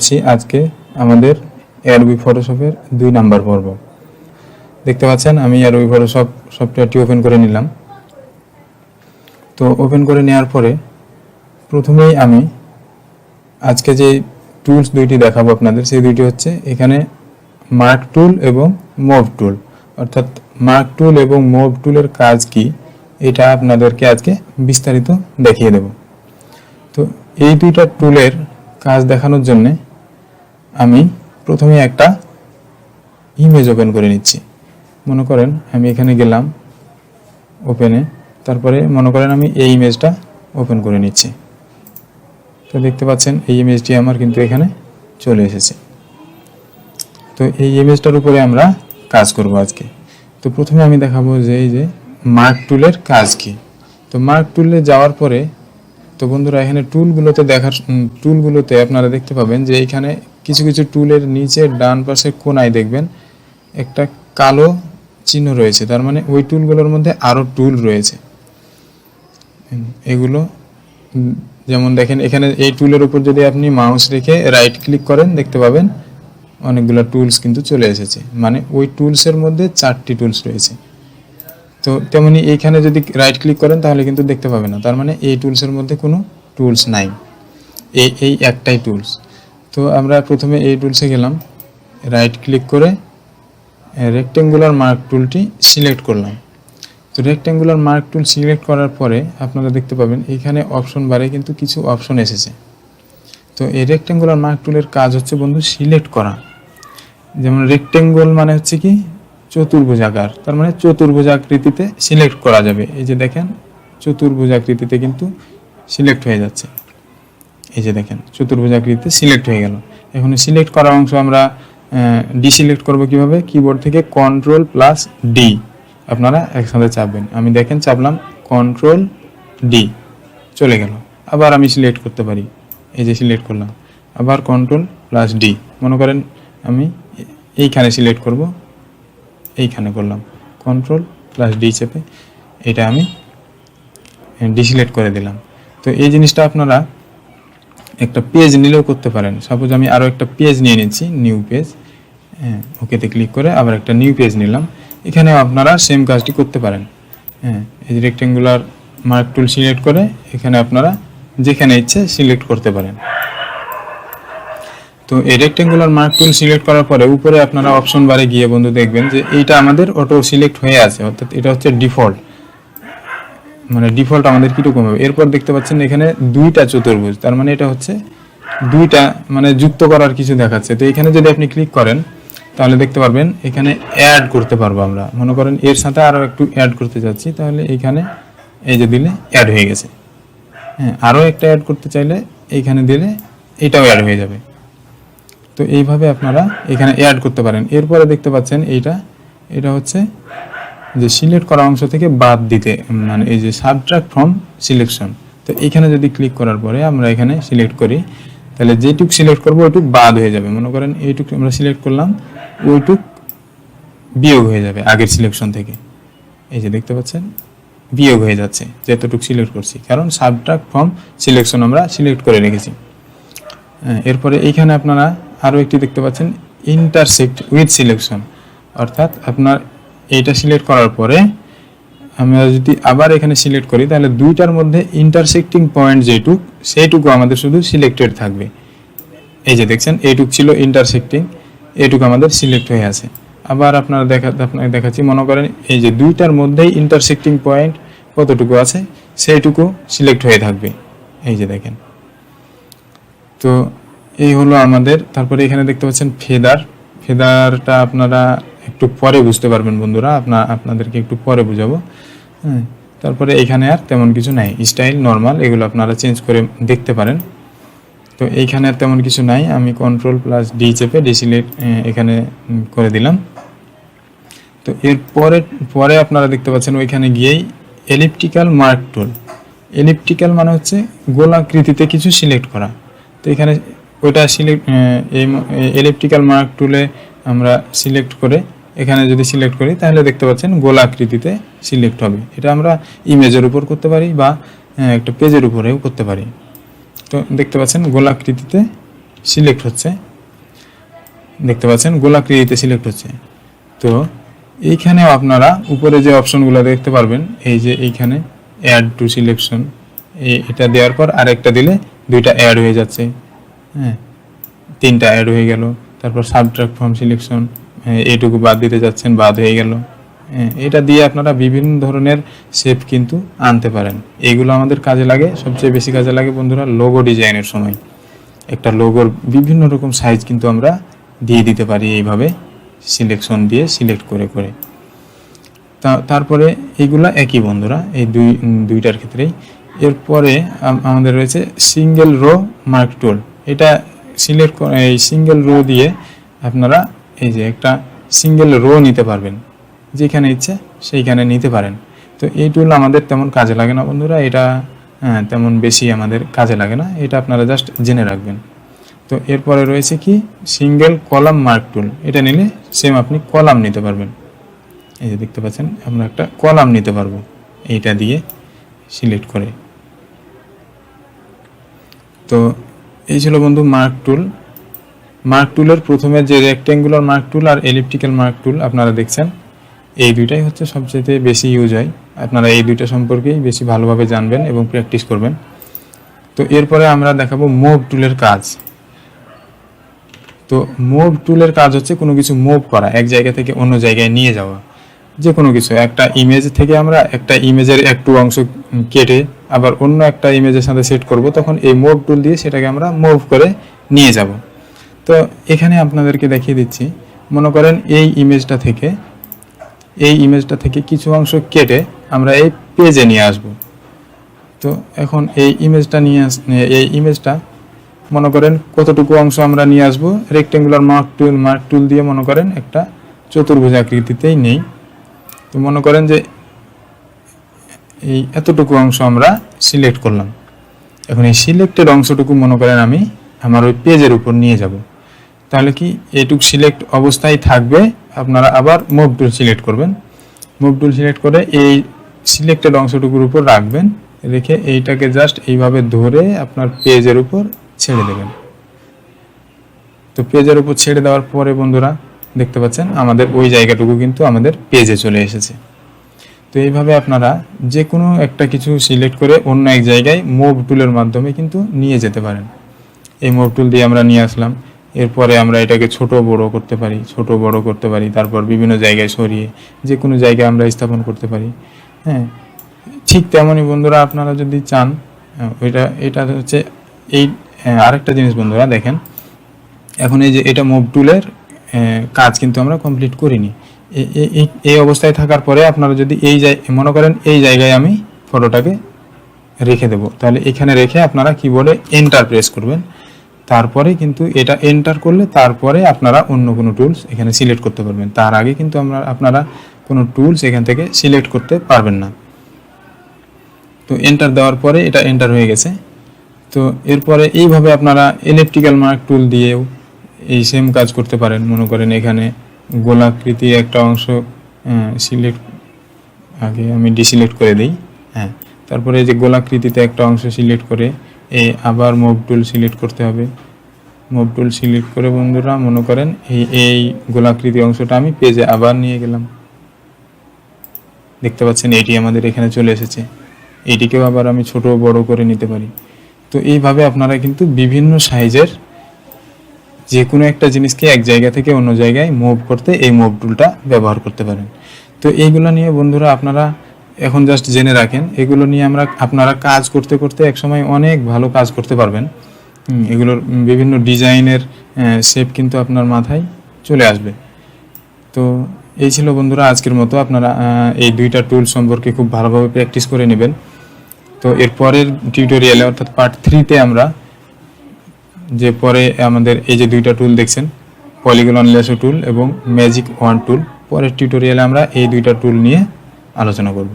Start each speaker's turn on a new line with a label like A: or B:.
A: আছি আজকে আমাদের এয়ারবি ফটোশপের দুই নাম্বার পর্ব। দেখতে পাচ্ছেন, আমি এয়ারবি ফটোশপ সফটওয়্যারটি ওপেন করে নিলাম। তো ওপেন করে নেওয়ার পরে প্রথমেই আমি আজকে যে টুলস দুইটি দেখাবো আপনাদের, সেই দুইটি হচ্ছে এখানে মার্ক টুল এবং মুভ টুল অর্থাৎ মার্ক টুল এবং মুভ টুলের কাজ কি, এটা আপনাদেরকে আজকে বিস্তারিত দেখিয়ে দেব। তো এই দুইটা টুলের কাজ দেখানোর জন্য আমি প্রথমে একটা ইমেজ ওপেন করে নিচ্ছি। মনে করেন আমি এখানে গেলাম ওপেনে তারপরে মনে করেন আমি এই ইমেজটা ওপেন করে নিচ্ছি। তো দেখতে পাচ্ছেন এই ইমেজটি আমার কিন্তু এখানে চলে এসেছে। তো এই ইমেজটার উপরে আমরা কাজ করব আজকে। তো প্রথমে আমি দেখাবো যে এই যে মার্ক টুলের কাজ কি। তো মার্ক টুলে যাওয়ার পরে, তো বন্ধুরা এখানে টুলগুলোতে দেখার টুলগুলোতে আপনারা দেখতে পাবেন যে এখানে কিছু কিছু টুলের নিচে ডান পাশে কোনায় দেখবেন একটা কালো চিহ্ন রয়েছে। তার মানে ওই টুলগুলোর মধ্যে আরও টুল রয়েছে। এগুলো, যেমন দেখেন, এখানে এই টুলের উপর যদি আপনি মাউস রেখে রাইট ক্লিক করেন, দেখতে পাবেন অনেকগুলো টুলস কিন্তু চলে এসেছে। মানে ওই টুলসের মধ্যে চারটি টুলস রয়েছে। তো তেমনি এইখানে যদি রাইট ক্লিক করেন, তাহলে কিন্তু দেখতে পাবে না। তার মানে এই টুলসের মধ্যে কোনো টুলস নাই। এই এই একটাই টুলস। তো আমরা প্রথমে এই টুলসে গেলাম রাইট ক্লিক করে রেক্টেঙ্গুলার মার্ক টুলটি সিলেক্ট করলাম। তো রেক্টেঙ্গুলার মার্ক টুল সিলেক্ট করার পরে আপনারা দেখতে পাবেন এখানে অপশন বারে কিন্তু কিছু অপশন এসেছে। তো এই রেক্টেঙ্গুলার মার্ক টুলের কাজ হচ্ছে বন্ধু সিলেক্ট করা। যেমন রেক্টেঙ্গল মানে হচ্ছে কি চতুর্ভুজাকার তার মানে চতুর্ভুজাকৃতিতে সিলেক্ট করা যাবে। এই যে দেখেন চতুর্ভুজাকৃতিতে কিন্তু সিলেক্ট হয়ে যাচ্ছে। এই যে দেখেন চতুর্ভুজাকৃতিতে সিলেক্ট হয়ে গেল। এখন সিলেক্ট করা অংশ আমরা ডিসিলেক্ট করব কীভাবে? কিবোর্ড থেকে কন্ট্রোল প্লাস ডি আপনারা একসাথে চাপবেন। আমি দেখেন চাপলাম কন্ট্রোল ডি চলে গেল। আবার আমি সিলেক্ট করতে পারি। এই যে সিলেক্ট করলাম, আবার কন্ট্রোল প্লাস ডি মনে করেন আমি এইখানে সিলেক্ট করব, এইখানে করলাম। কন্ট্রোল প্লাস ডি চেপে এটা আমি ডিসিলেক্ট করে দিলাম। তো এই জিনিসটা আপনারা একটা পেজ নিলেও করতে পারেন। সাপোজ আমি আরও একটা পেজ নিয়ে নিচ্ছি নিউ পেজ হ্যাঁ ওকেতে ক্লিক করে আবার একটা নিউ পেজ নিলাম। এখানেও আপনারা সেম কাজটি করতে পারেন। হ্যাঁ এই রেক্টেঙ্গুলার মার্ক টুল সিলেক্ট করে এখানে আপনারা যেখানে ইচ্ছে সিলেক্ট করতে পারেন। তো এই রেক্টেঙ্গুলার মার্ক টুল সিলেক্ট করার পরে উপরে আপনারা অপশন বারে গিয়ে বন্ধু দেখবেন যে এইটা আমাদের অটো সিলেক্ট হয়ে আছে, অর্থাৎ এটা হচ্ছে ডিফল্ট মানে ডিফল্ট আমাদের কীরকম হবে? এরপর দেখতে পাচ্ছেন এখানে দুইটা চতুর্ভুজ। তার মানে এটা হচ্ছে দুইটা মানে যুক্ত করার কিছু দেখাচ্ছে। তো এখানে যদি আপনি ক্লিক করেন, তাহলে দেখতে পারবেন এখানে অ্যাড করতে পারব আমরা। মনে করেন এর সাথে আরও একটু অ্যাড করতে যাচ্ছি তাহলে এইখানে এই যে দিলে অ্যাড হয়ে গেছে। হ্যাঁ আরও একটা অ্যাড করতে চাইলে এইখানে দিলে এটাও অ্যাড হয়ে যাবে। তো এইভাবে আপনারা এখানে অ্যাড করতে পারেন। এরপরে দেখতে পাচ্ছেন এইটা, এটা হচ্ছে যে সিলেক্ট করা অংশ থেকে বাদ দিতে মানে এই যে সাবট্রাক্ট ফ্রম সিলেকশন তো এখানে যদি ক্লিক করার পরে আমরা এখানে সিলেক্ট করি তাহলে যেটুক সিলেক্ট করব ওইটুক বাদ হয়ে যাবে। মনে করেন এইটুক আমরা সিলেক্ট করলাম ওইটুক বিয়োগ হয়ে যাবে আগের সিলেকশন থেকে। এই যে দেখতে পাচ্ছেন বিয়োগ হয়ে যাচ্ছে যতটুক সিলেক্ট করছি। কারণ সাবট্রাক্ট ফ্রম সিলেকশন আমরা সিলেক্ট করে রেখেছি। হ্যাঁ, এরপরে এইখানে আপনারা আরও একটি দেখতে পাচ্ছেন ইন্টারসেক্ট উইথ সিলেকশন অর্থাৎ আপনার এইটা সিলেক্ট করার পরে আমরা যদি আবার এখানে সিলেক্ট করি, তাহলে দুইটার মধ্যে ইন্টারসেক্টিং পয়েন্ট যেটুক, সেইটুকু আমাদের শুধু সিলেক্টেড থাকবে। এই যে দেখছেন, এইটুক ছিল ইন্টারসেক্টিং এইটুকু আমাদের সিলেক্ট হয়ে আছে। আবার আপনারা দেখা, আপনাকে দেখাচ্ছি, মনে করেন এই যে দুইটার মধ্যেই ইন্টারসেক্টিং পয়েন্ট কতটুকু আছে, সেইটুকু সিলেক্ট হয়ে থাকবে। এই যে দেখেন। তো এই হলো আমাদের, তারপরে এখানে দেখতে পাচ্ছেন ফেদার ফেদারটা আপনারা একটু পরে বুঝতে পারবেন বন্ধুরা আপনার আপনাদেরকে একটু পরে বুঝাবো। হ্যাঁ তারপরে এখানে আর তেমন কিছু নাই। স্টাইল, নর্মাল, এগুলো আপনারা চেঞ্জ করে দেখতে পারেন। তো এইখানে আর তেমন কিছু নাই। আমি কন্ট্রোল প্লাস ডি চেপে ডিসিলেট এখানে করে দিলাম। তো এর পরে পরে আপনারা দেখতে পাচ্ছেন ওইখানে গিয়েই এলিপ্টিক্যাল মার্ক টুল এলিপ্টিক্যাল মানে হচ্ছে গোলাকৃতিতে কিছু সিলেক্ট করা। তো এখানে ওইটা সিলেক্ট এই এলিপ্টিক্যাল মার্ক টুলে আমরা সিলেক্ট করে এখানে যদি সিলেক্ট করি, তাহলে দেখতে পাচ্ছেন গোলাকৃতিতে সিলেক্ট হবে। এটা আমরা ইমেজের উপর করতে পারি বা একটা পেজের উপরেও করতে পারি। তো দেখতে পাচ্ছেন গোলাকৃতিতে সিলেক্ট হচ্ছে। দেখতে পাচ্ছেন গোলাকৃতিতে সিলেক্ট হচ্ছে। তো এইখানেও আপনারা উপরে যে অপশনগুলো দেখতে পারবেন, এই যে এইখানে অ্যাড টু সিলেকশন এটা দেওয়ার পর আরেকটা দিলে দুইটা অ্যাড হয়ে যাচ্ছে। হ্যাঁ তিনটা অ্যাড হয়ে গেল। তারপর সাবট্রাক্ট ফর্ম সিলেকশন এইটুকু বাদ দিতে যাচ্ছেন বাদ হয়ে গেল। হ্যাঁ, এটা দিয়ে আপনারা বিভিন্ন ধরনের শেপ কিন্তু আনতে পারেন। এইগুলো আমাদের কাজে লাগে সবচেয়ে বেশি কাজে লাগে বন্ধুরা লোগো ডিজাইনের সময়। একটা লোগোর বিভিন্ন রকম সাইজ কিন্তু আমরা দিয়ে দিতে পারি এইভাবে সিলেকশন দিয়ে সিলেক্ট করে করে। তারপরে এইগুলা একই বন্ধুরা এই দুই দুইটার ক্ষেত্রেই। এরপরে আমাদের রয়েছে সিঙ্গেল রো মার্ক টুল এটা সিলেক্ট এই সিঙ্গেল রো দিয়ে আপনারা এই যে একটা সিঙ্গেল রো নিতে পারবেন। যেখানে ইচ্ছে সেইখানে নিতে পারেন। তো এই টুল আমাদের তেমন কাজে লাগে না বন্ধুরা। এটা হ্যাঁ তেমন বেশি আমাদের কাজে লাগে না। এটা আপনারা জাস্ট জেনে রাখবেন। তো এরপরে রয়েছে কি? সিঙ্গেল কলাম মার্ক টুল এটা নিলে সেম আপনি কলাম নিতে পারবেন। এই যে দেখতে পাচ্ছেন, আমরা একটা কলাম নিতে পারব এইটা দিয়ে সিলেক্ট করে। তো এই ছিল বন্ধু মার্ক টুল মার্ক টুলের প্রথমে যে রেক্টেঙ্গুলার মার্ক টুল আর এলিপ্টিক্যাল মার্ক টুল আপনারা দেখছেন, এই দুইটাই হচ্ছে সবচেয়ে বেশি ইউজ হয়। আপনারা এই দুইটা সম্পর্কেই বেশি ভালোভাবে জানবেন এবং প্র্যাকটিস করবেন। তো এরপরে আমরা দেখাবো মুভ টুলের কাজ। তো মুভ টুলের কাজ হচ্ছে কোনো কিছু মুভ করা, এক জায়গা থেকে অন্য জায়গায় নিয়ে যাওয়া। যে কোনো কিছু, একটা ইমেজ থেকে আমরা একটা ইমেজের একটু অংশ কেটে আবার অন্য একটা ইমেজের সাথে সেট করব, তখন এই মুভ টুল দিয়ে সেটাকে আমরা মুভ করে নিয়ে যাব। তো এখানে আপনাদেরকে দেখিয়ে দিচ্ছি। মনে করেন এই ইমেজটা থেকে, এই ইমেজটা থেকে কিছু অংশ কেটে আমরা এই পেজে নিয়ে আসব। তো এখন এই ইমেজটা নিয়ে আস, এই ইমেজটা মনে করেন কতটুকু অংশ আমরা নিয়ে আসব। Rectangular mark tool mark tool দিয়ে মনে করেন একটা চতুর্ভুজ আকৃতিতেই নেই। তো মনে করেন যে এই এতটুকু অংশ আমরা সিলেক্ট করলাম। এখন এই সিলেক্টেড অংশটুকু মনে করেন আমি আমার ওই পেজের উপর নিয়ে যাব। তাহলে কি এটুক সিলেক্ট অবস্থায় থাকবে। আপনারা আবার মুভ টুল সিলেক্ট করবেন। মুভ টুল সিলেক্ট করে এই সিলেক্টেড অংশটুকুর উপর রাখবেন। রেখে এইটাকে জাস্ট এইভাবে ধরে আপনার পেজের উপর ছেড়ে দেবেন। তো পেজের উপর ছেড়ে দেওয়ার পরে বন্ধুরা, দেখতে পাচ্ছেন আমাদের ওই জায়গাটুকু কিন্তু আমাদের পেজে চলে এসেছে। তো এইভাবে আপনারা যে কোনো একটা কিছু সিলেক্ট করে অন্য এক জায়গায় মুভ টুলের মাধ্যমে কিন্তু নিয়ে যেতে পারেন। এই মুভ টুল দিয়ে আমরা নিয়ে আসলাম। এরপরে আমরা এটাকে ছোট বড় করতে পারি, ছোট বড় করতে পারি, তারপর বিভিন্ন জায়গায় সরিয়ে যে কোনো জায়গায় আমরা স্থাপন করতে পারি। হ্যাঁ ঠিক তেমনই বন্ধুরা আপনারা যদি চান ওইটা এটা হচ্ছে এই আরেকটা জিনিস বন্ধুরা দেখেন। এখন এই যে এটা মুভ টুলের কাজ কিন্তু আমরা কমপ্লিট করিনি। এই- অবস্থায় থাকার পরে আপনারা যদি এই মনে করেন এই জায়গায় আমি ফটোটাকে রেখে দেব। তাহলে এখানে রেখে আপনারা কিবোর্ডে এন্টার প্রেস করবেন। তারপরে কিন্তু এটা এন্টার করলে তারপরে আপনারা অন্য কোনো টুলস এখানে সিলেক্ট করতে পারবেন। তার আগে কিন্তু আমরা, আপনারা কোনো টুলস এখান থেকে সিলেক্ট করতে পারবেন না। তো এন্টার দেওয়ার পরে এটা এন্টার হয়ে গেছে। তো এরপরে এইভাবে আপনারা ইলেকট্রিক্যাল মার্ক টুল দিয়েও এই সেম কাজ করতে পারেন। মনে করেন এখানে গোলাকৃতি একটা অংশ সিলেক্ট আগে আমি ডিসিলেক্ট করে দিই। হ্যাঁ তারপরে যে গোলাকৃতিতে একটা অংশ সিলেক্ট করে এই আবার মুভ টুল সিলেক্ট করতে হবে। মুভ টুল সিলেক্ট করে বন্ধুরা, মনে করেন এই এই গোলাকৃতি অংশটা আমি পেজে আবার নিয়ে গেলাম। দেখতে পাচ্ছেন এটি আমাদের এখানে চলে এসেছে। এটিকেও আবার আমি ছোট বড় করে নিতে পারি। তো এইভাবে আপনারা কিন্তু বিভিন্ন সাইজের যে কোনো একটা জিনিসকে এক জায়গা থেকে অন্য জায়গায় মুভ করতে এই মুভ টুলটা ব্যবহার করতে পারেন। তো এইগুলো নিয়ে বন্ধুরা আপনারা এখন জাস্ট জেনে রাখেন, এগুলো নিয়ে আমরা, আপনারা কাজ করতে করতে একসময় অনেক ভালো কাজ করতে পারবেন। এগুলোর বিভিন্ন ডিজাইনের শেপ কিন্তু আপনার মাথায় চলে আসবে। তো এই ছিল বন্ধুরা আজকের মতো, আপনারা এই দুইটা টুল সম্পর্কে খুব ভালোভাবে প্র্যাকটিস করে নেবেন। তো এর পরের টিউটোরিয়ালে অর্থাৎ পার্ট থ্রিতে আমরা যে পরে আমাদের এই যে দুইটা টুল দেখছেন পলিগন লেসো টুল এবং ম্যাজিক ওয়ান টুল পরের টিউটোরিয়ালে আমরা এই দুইটা টুল নিয়ে আলোচনা করব।